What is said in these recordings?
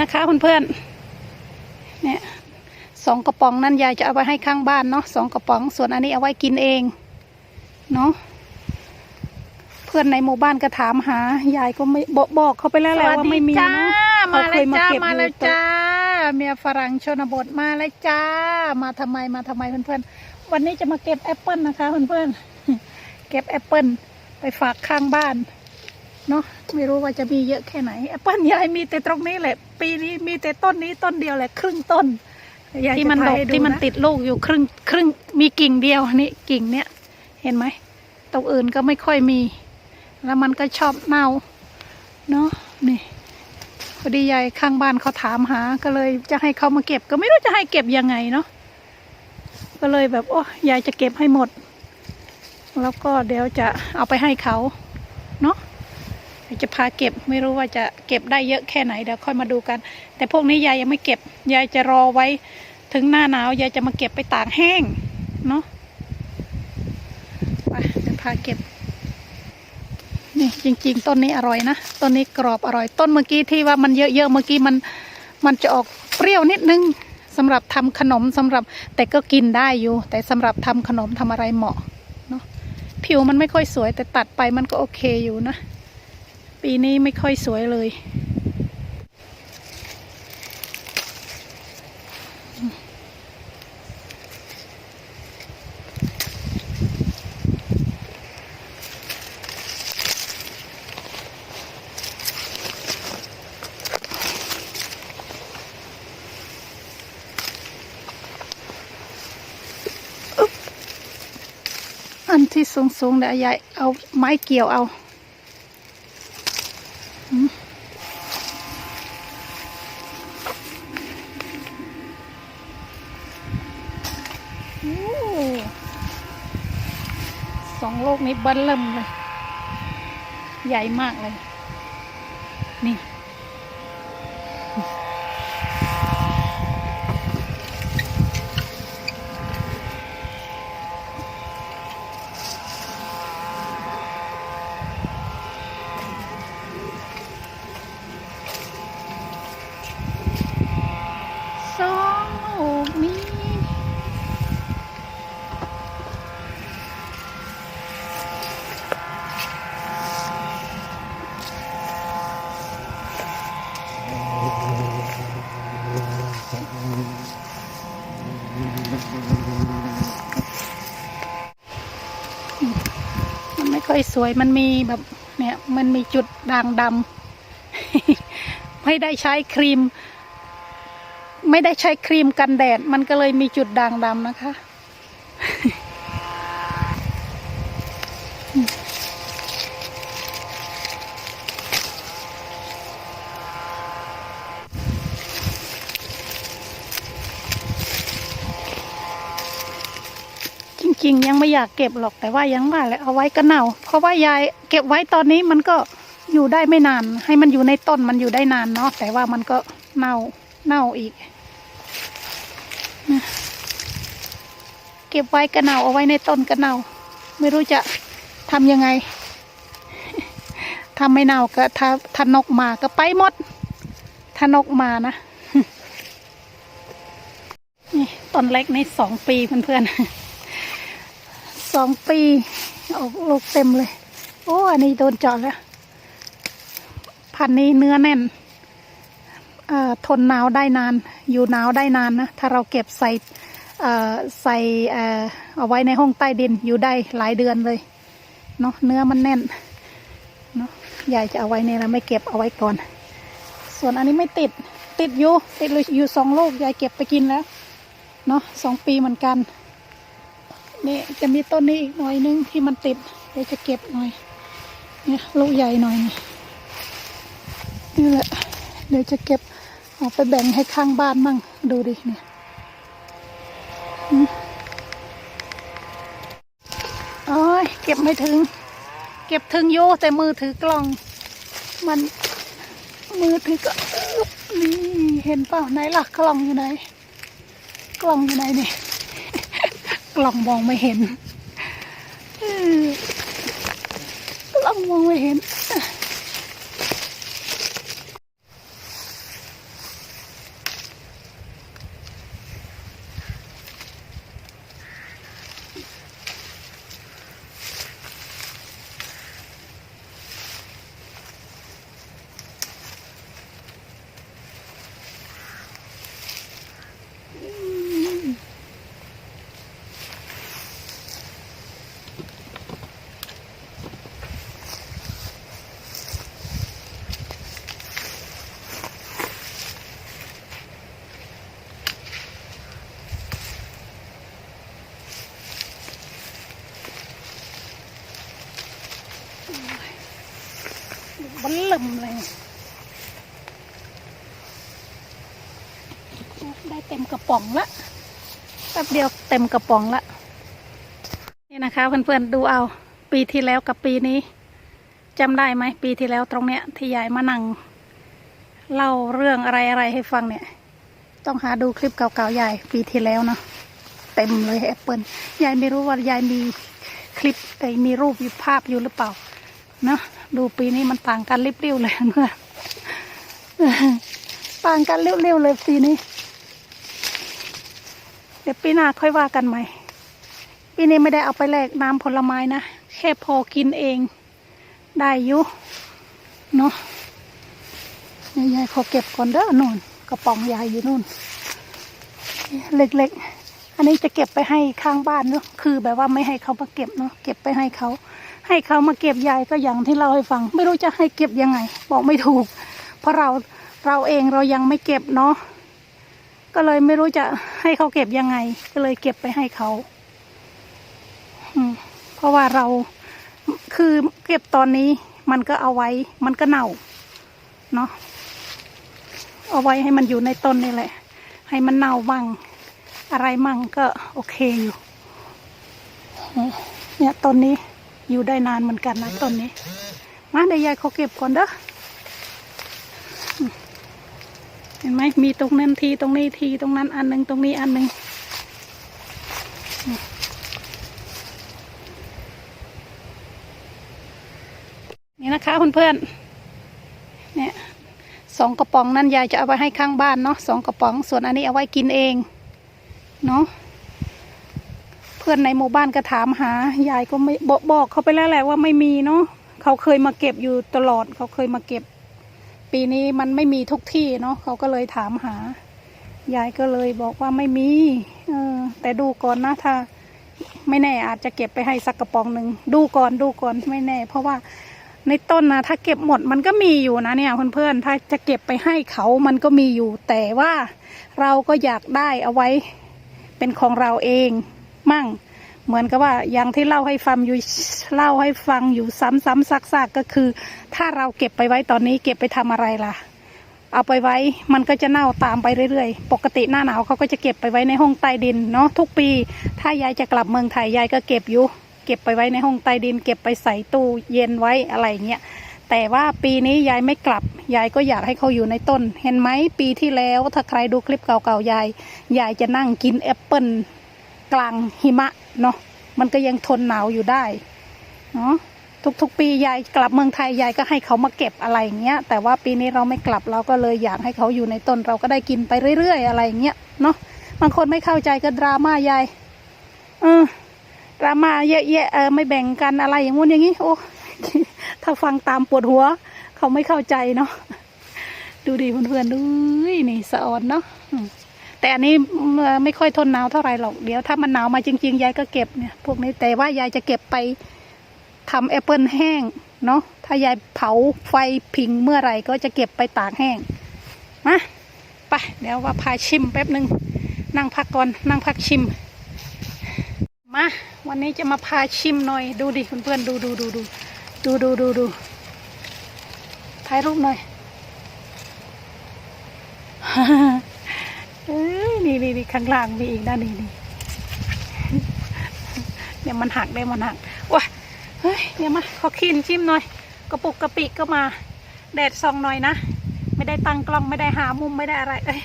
นะคะเพื่อนๆเนี่ยสองกระป๋องนั้นยายจะเอาไว้ให้ข้างบ้านเนาะสองกระป๋อง ส่วนอันนี้เอาไว้กินเองเนาะเพื่อนในหมู่บ้านก็ถามหายายก็ไม่บอกบอกเขาไปแล้วแหละว่าไม่มีจ้าเนาะมาเขาเลเคยยมาจ้าเก็บมาเลยอยู่จ้าเมียฝรั่งชนบทมาเลยจ้า มาทำไมมาทำไมเพื่อนๆวันนี้จะมาเก็บแอปเปิลนะคะเพื่อนๆเก็บแอปเปิลไปฝากข้างบ้าน เนาะไม่รู้ว่าจะมีเยอะแค่ไหนแอปเปิลยายมีแต่ตรงนี้แหละ ปีนี้มีแต่ต้นนี้ต้นเดียวแหละ ครึ่งต้นยายที่มันจะดถ่ายกให้ที่มันะติดลูกอยู่ครึ่งครึ่งมีกิ่งเดียวนี่กิ่งเนี้ยเห็นไหมตรงอื่นก็ไม่ค่อยมี แล้วมันก็ชอบเน่าเนาะนี่พอดียายข้างบ้านเขาถามหา ก็เลยจะให้เขามาเก็บ ก็ไม่รู้จะให้เก็บยังไงเนาะก็เลยแบบโอ้ยายจะเก็บให้หมด แล้วก็เดี๋ยวจะเอาไปให้เขาเนาะเดี๋ยวจะพาเก็บไม่รู้ว่าจะเก็บได้เยอะแค่ไหนเดี๋ยวค่อยมาดูกัน แต่พวกนี้ยายยังไม่เก็บยายจะรอไว้ถึงหน้าหนาวยายจะมาเก็บไปตากแห้งเนาะไปเดี๋ยวพาเก็บนี่จริง ๆ ต้นนี้อร่อยนะต้นนี้กรอบอร่อย ต้นเมื่อกี้ที่ว่ามันเยอะๆเมื่อกี้มันมันจะออกเปรี้ยวนิดนึงสำหรับทำขนมสำหรับแต่ก็กินได้อยู่ แต่สำหรับทำขนมทำอะไรเหมาะเนาะผิวมันไม่ค่อยสวยแต่ตัดไปมันก็โอเคอยู่นะ ปีนี้ไม่ค่อยสวยเลย อันที่สูงๆเดี๋ยวยายเอาไม้เกี่ยวเอาอืมโอ้ สองโลกนี้เบิ้ลเริ่มเลย ใหญ่มากเลย นี่ สองลูกนี้ มันไม่ค่อยส วยมันมีแบบเนี่ยมันมีจุดด่างดำไม่ได้ใช้ครีม ไม่ได้ใช้ครีมกันแดด มันก็เลยมีจุดด่างดำนะคะ จริงยังไม่อยากเก็บหรอกแต่ว่ายังว่าแหละเอาไว้ก็เน่า เพราะว่ายายเก็บไว้ตอนนี้มันก็อยู่ได้ไม่นาน ให้มันอยู่ในต้นมันอยู่ได้นานเนาะแต่ว่ามันก็เน่าเน่าอีก เก็บไว้ก็เน่าเอาไว้ในต้นก็เน่า ไม่รู้จะทำยังไงทำไม่เน่าก็ถ้าถ้านกมาก็ไปหมด ถ้านกมานะนี่ต้นเล็กในสองปีเพื่อนๆ สองปีออกลูกเต็มเลย โอ้อันนี้โดนเจาะแล้ว พันนี้เนื้อแน่นทนหนาวได้นาน อยู่หนาวได้นานนะ ถ้าเราเก็บใส่ใส่เอ่อเอาไว้ในห้องใต้ดินอยู่ได้หลายเดือนเลยเนาะเนื้อมันแน่นเนาะยายจะเอาไว้เนี่ยนะไม่เก็บเอาไว้ก่อน ส่วนอันนี้ไม่ติดติดอยู่ติดอยู่สองลูกยายเก็บไปกินแล้วเนาะสองปีเหมือนกัน นี่จะมีต้นนี้อีกหน่อยนึงที่มันติดเดี๋ยวจะเก็บหน่อย เนี่ยลูกใหญ่หน่อยนี่นี่แหละเดี๋ยวจะเก็บเอาไปแบ่งให้ข้างบ้านมั่งดูดิเนี่ยอืมโอ้ยเก็บไม่ถึง เก็บถึงโยแต่มือถือกล้อง มันมือถือก็นี่เห็นเปล่าไหนล่ะกล้องอยู่ไหน กล้องอยู่ไหนเนี่ย กล่องมองไม่เห็นกล่องมองไม่เห็น มเลยได้เต็มกระป๋องละแป๊บเดียวเต็มกระป๋องละนี่นะคะเพื่อนๆดูเอา ปีที่แล้วกับปีนี้จำได้ไหมปีที่แล้วตรงเนี้ย ที่ยายมานั่งเล่าเรื่องอะไรอะไรให้ฟังเนี่ย ต้องหาดูคลิปเก่าๆยายปีที่แล้วเนาะเต็มเลยแอปเปิลยายไม่รู้ว่ายายมีคลิปมีรูปอยู่ภาพอยู่หรือเปล่า เนาะดูปีนี้มันต่างกันริบเรียวเลยเพื่อนต่างกันเร็วๆเลยปีนี้ เดี๋ยวปีหน้าค่อยว่ากันใหม่ ปีนี้ไม่ได้เอาไปแลกน้ำผลไม้นะ แค่พอกินเอง ได้อยู่เนาะยายขอเก็บก่อนเด้อนู่นกระป๋องยายอยู่นู่น เล็กๆ อันนี้จะเก็บไปให้ข้างบ้านเนาะคือแบบว่าไม่ให้เขามาเก็บเนาะเก็บไปให้เขา ให้เขามาเก็บยายก็อย่างที่เราให้ฟัง ไม่รู้จะให้เก็บยังไง บอกไม่ถูก เพราะเราเราเองเรายังไม่เก็บเนาะก็เลยไม่รู้จะให้เขาเก็บยังไง ก็เลยเก็บไปให้เขาเพราะว่าเราคือเก็บตอนนี้มันก็เอาไว้ มันก็เน่า เนาะเอาไว้ให้มันอยู่ในต้นนี่แหละ ให้มันเน่ามั่งอะไรมั่งก็โอเคอยู่เนี่ยต้นนี้ อยู่ได้นานเหมือนกันนะต้นนี้ มาเดี๋ยวยายเขาเก็บก่อนเด้อเห็นไหมมีตรงนั้นทีตรงนี้ทีตรงนั้นอันหนึ่งตรงนี้อันหนึ่งนี่นะคะเพื่อนๆเนี่ยสองกระป๋องนั้นยายจะเอาไว้ให้ข้างบ้านเนาะสองกระป๋องส่วนอันนี้เอาไว้กินเองเนาะ พื่อนในหมู่บ้านก็ถามหายายก็ไม่บอกบอกเขาไปแล้วแหละว่าไม่มีเนาะเขาเคยมาเก็บอยู่ตลอดเขาเคยมาเก็บ ปีนี้มันไม่มีทุกที่เนาะเขาก็เลยถามหายายก็เลยบอกว่าไม่มีเออแต่ดูก่อนนะถ้า ไม่แน่อาจจะเก็บไปให้สักกระป๋องหนึ่งดูก่อนดูก่อนไม่แน่ เพราะว่าในต้นนะถ้าเก็บหมดมันก็มีอยู่นะเนี่ยเพื่อนๆถ้าจะเก็บไปให้เขามันก็มีอยู่ แต่ว่าเราก็อยากได้เอาไว้เป็นของเราเอง มั่ง เหมือนกับว่าอย่างที่เล่าให้ฟังอยู่เล่าให้ฟังอยู่ซ้ำๆซักๆก็คือ ถ้าเราเก็บไปไว้ตอนนี้ เก็บไปทำอะไรล่ะ เอาไปไว้มันก็จะเน่าตามไปเรื่อยๆ ปกติหน้าหนาวเขาก็จะเก็บไปไว้ในห้องใต้ดินเนาะทุกปี ถ้ายายจะกลับเมืองไทยยายก็เก็บอยู่เก็บไปไว้ในห้องใต้ดิน เก็บไปใส่ตู้เย็นไว้อะไรเงี้ยแต่ว่าปีนี้ยายไม่กลับ ยายก็อยากให้เขาอยู่ในต้น เห็นไหมปีที่แล้วถ้าใครดูคลิปเก่าๆยาย ยายจะนั่งกินแอปเปิล กลางหิมะเนาะมันก็ยังทนหนาวอยู่ได้เนาะทุกๆ ปียายกลับเมืองไทยยายก็ให้เขามาเก็บอะไรอย่างเงี้ย แต่ว่าปีนี้เราไม่กลับเราก็เลยอยากให้เขาอยู่ในต้นเราก็ได้กินไปเรื่อยๆ อะไรอย่างเงี้ยเนาะบางคนไม่เข้าใจก็ดราม่ายายเออดราม่าเยอะแยะเออไม่แบ่งกันอะไรอย่างงู้นอย่างงี้โอ้ถ้าฟังตามปวดหัว เขาไม่เข้าใจเนาะดูดิเพื่อนๆดูนี่สะออนเนาะ แต่อันนี้ไม่ค่อยทนหนาวเท่าไหร่หรอกเดี๋ยวถ้ามันหนาวมาจริงๆยายก็เก็บเนี่ยพวกนี้แต่ว่ายายจะเก็บไปทำแอปเปิลแห้งเนาะถ้ายายเผาไฟพิงเมื่อไหร่ก็จะเก็บไปตากแห้งมาไปเดี๋ยวว่าพาชิมแป๊บหนึ่งนั่งพักก่อนนั่งพักชิมมาวันนี้จะมาพาชิมหน่อยดูดิเพื่อนๆดูดูดูดูดูดูดูดูถ่ายรูปหน่อย นี่นี่นี่ข้างล่างมีอีกนะนี่นี่เนี่ยมันหักได้มันหักว้าเฮ้ยเดี๋ยมาขอขีนชิมหน่อย กระปุกกระปิก็มาแดดส่องหน่อยนะไม่ได้ตั้งกล้องไม่ได้หามุมไม่ได้อะไรเอ้ย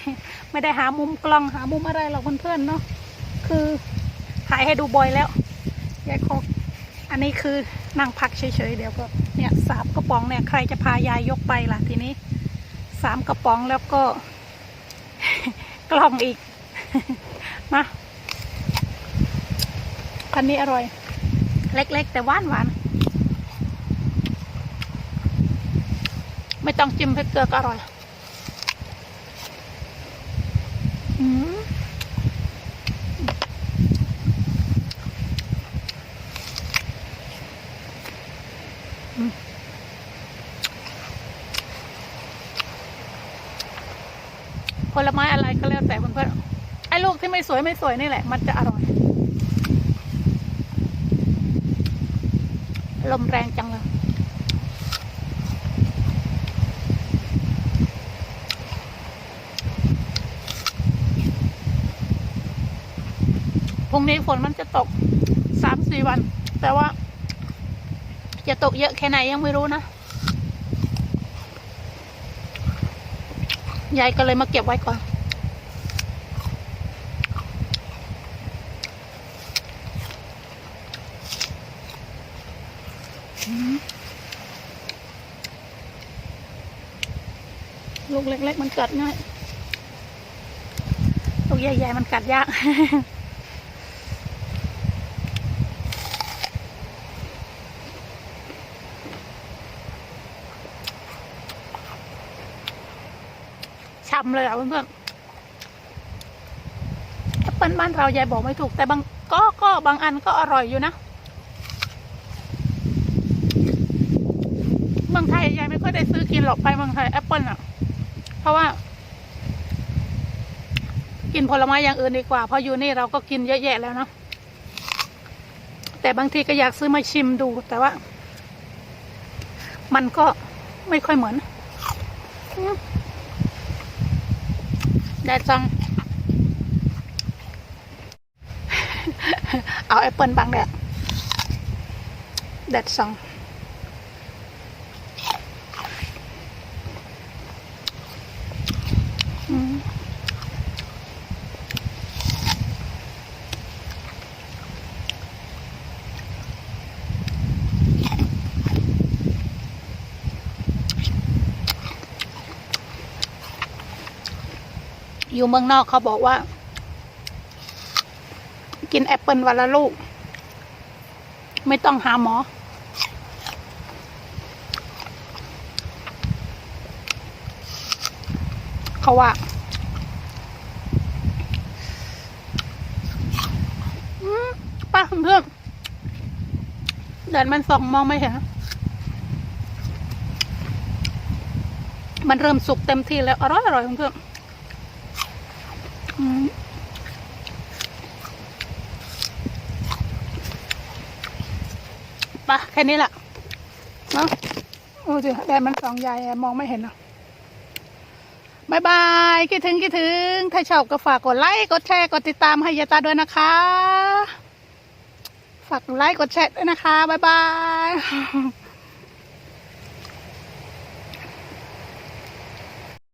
ไม่ได้หามุมกล้องหามุมอะไรหรอกเพื่อนๆเนาะคือถ่ายให้ดูบ่อยแล้วยายขออันนี้คือนั่งพักเฉยๆเดี๋ยวก็เนี่ยสามกระป๋องเนี่ยใครจะพายายยกไปล่ะทีนี้สามกระป๋องแล้วก็กล้องอีก มาพันนี้อร่อย เล็ก ๆ แต่หวานหวานไม่ต้องจิ้มเผ็ดเกลือก็อร่อย อืมอืม ที่ไม่สวยไม่สวยนี่แหละ มันจะอร่อย ลมแรงจังเลยพรุ่งนี้ฝนมันจะตกสามสี่วัน แต่ว่า จะตกเยอะแค่ไหนยังไม่รู้นะยายก็เลยมาเก็บไว้ก่อน ลูกเล็ก ๆ มันกัดง่ายลูกใหญ่ๆมันกัดยากช้ำเลยอะเพื่อนๆแอปเปิ้ลบ้านเรายายบอกไม่ถูก แต่บางก็ก็บางอันก็อร่อยอยู่นะเมืองไทยยายไม่ค่อยได้ซื้อกินหรอกไปเมืองไทยแอปเปิ้ลอะ เพราะว่า กินผลไม้อย่างอื่นดีกว่า เพราะอยู่นี่เราก็กินเยอะแยะแล้วเนาะแต่บางทีก็อยากซื้อมาชิมดู แต่ว่า มันก็ไม่ค่อยเหมือน ได้จัง เอาแอปเปิลบางแดดแดดซัง อยู่เมืองนอกเขาบอกว่า กินแอปเปิลวันละลูก ไม่ต้องหาหมอ เขาว่าป้าเพื่อนแดดมันส่องมองไม่เห็นมันเริ่มสุกเต็มที่แล้ว อร่อยอร่อยเพื่อน ปะแค่นี้แหละเนาะโอ้ยแดดมันสองใหญ่มองไม่เห็นเนาะบายบายคิดถึงคิดถึง ถ้าชอบก็ฝากกดไลค์กดแชร์กดติดตามให้ยาตาด้วยนะคะ ฝากกดไลค์กดแชร์ด้วยนะคะบายบาย